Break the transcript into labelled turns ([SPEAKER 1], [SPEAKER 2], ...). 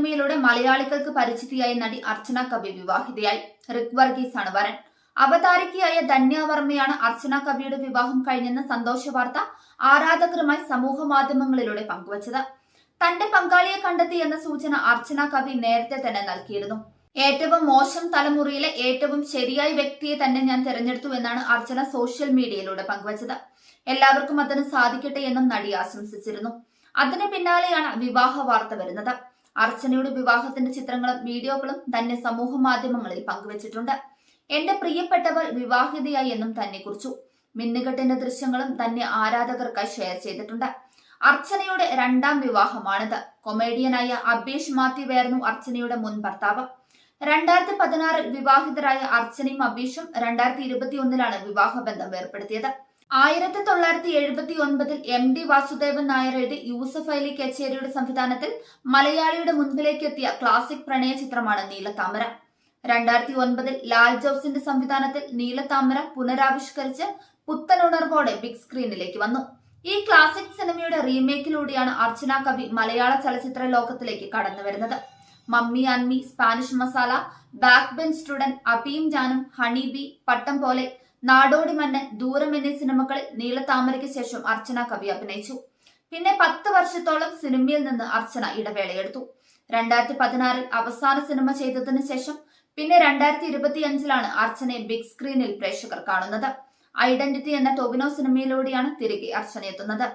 [SPEAKER 1] സിനിമയിലൂടെ മലയാളികൾക്ക് പരിചിതിയായ നടി അർച്ചന കവി വിവാഹിതയായി. റിക് വർഗീസ് ആണ് വരൻ. അവതാരികയായ ധന്യ വർമ്മയാണ് അർച്ചന കവിയുടെ വിവാഹം കഴിഞ്ഞെന്ന സന്തോഷ വാർത്ത ആരാധകരുമായി സമൂഹ മാധ്യമങ്ങളിലൂടെ പങ്കുവച്ചത്. തന്റെ പങ്കാളിയെ കണ്ടെത്തി എന്ന സൂചന അർച്ചന കവി നേരത്തെ തന്നെ നൽകിയിരുന്നു. ഏറ്റവും മോശം തലമുറയിലെ ഏറ്റവും ശരിയായ വ്യക്തിയെ തന്നെ ഞാൻ തിരഞ്ഞെടുത്തു എന്നാണ് അർച്ചന സോഷ്യൽ മീഡിയയിലൂടെ പങ്കുവച്ചത്. എല്ലാവർക്കും അതിന് സാധിക്കട്ടെ എന്നും നടി ആശംസിച്ചിരുന്നു. അതിന് പിന്നാലെയാണ് വിവാഹ വാർത്ത വരുന്നത്. അർച്ചനയുടെ വിവാഹത്തിന്റെ ചിത്രങ്ങളും വീഡിയോകളും തന്നെ സമൂഹ മാധ്യമങ്ങളിൽ പങ്കുവച്ചിട്ടുണ്ട്. എന്റെ പ്രിയപ്പെട്ടവൾ വിവാഹിതയായി എന്നും തന്നെ കുറിച്ചു. മിന്നുകെട്ടിന്റെ ദൃശ്യങ്ങളും തന്നെ ആരാധകർക്കായി ഷെയർ ചെയ്തിട്ടുണ്ട്. അർച്ചനയുടെ രണ്ടാം വിവാഹമാണിത്. കൊമേഡിയനായ അബീഷ് മാത്യുവായിരുന്നു അർച്ചനയുടെ മുൻ ഭർത്താവ്. രണ്ടായിരത്തി പതിനാറിൽ വിവാഹിതരായ അർച്ചനയും അബീഷും രണ്ടായിരത്തി ഇരുപത്തി ഒന്നിലാണ് വിവാഹബന്ധം ഏർപ്പെടുത്തിയത് ആയിരത്തി തൊള്ളായിരത്തി എഴുപത്തി ഒൻപതിൽ എം ഡി വാസുദേവൻ നായർ എഴുതി യൂസഫ് അലി കച്ചേരിയുടെ സംവിധാനത്തിൽ മലയാളിയുടെ മുൻപിലേക്ക് എത്തിയ ക്ലാസിക് പ്രണയ ചിത്രമാണ് നീലത്താമര. രണ്ടായിരത്തി ഒൻപതിൽ ലാൽ ജോസിന്റെ സംവിധാനത്തിൽ നീലത്താമര പുനരാവിഷ്കരിച്ച് പുത്തനുണർവോടെ ബിഗ് സ്ക്രീനിലേക്ക് വന്നു. ഈ ക്ലാസിക് സിനിമയുടെ റീമേക്കിലൂടെയാണ് അർച്ചന കവി മലയാള ചലച്ചിത്ര ലോകത്തിലേക്ക് കടന്നു വരുന്നത്. Mummy അന്മി Spanish masala back bench student അബീം ജാനും ഹണി ബി പട്ടം പോലെ നാടോടി മന്നൻ ദൂരം എന്നീ സിനിമകളിൽ നീലത്താമരയ്ക്ക് ശേഷം അർച്ചന കവി അഭിനയിച്ചു. പിന്നെ പത്ത് വർഷത്തോളം സിനിമയിൽ നിന്ന് അർച്ചന ഇടവേളയെടുത്തു. രണ്ടായിരത്തി പതിനാറിൽ അവസാന സിനിമ ചെയ്തതിനു ശേഷം പിന്നെ രണ്ടായിരത്തി ഇരുപത്തി അഞ്ചിലാണ് അർച്ചനയെ ബിഗ് സ്ക്രീനിൽ പ്രേക്ഷകർ കാണുന്നത്. ഐഡന്റിറ്റി എന്ന ടൊവിനോ സിനിമയിലൂടെയാണ് തിരികെ അർച്ചന എത്തുന്നത്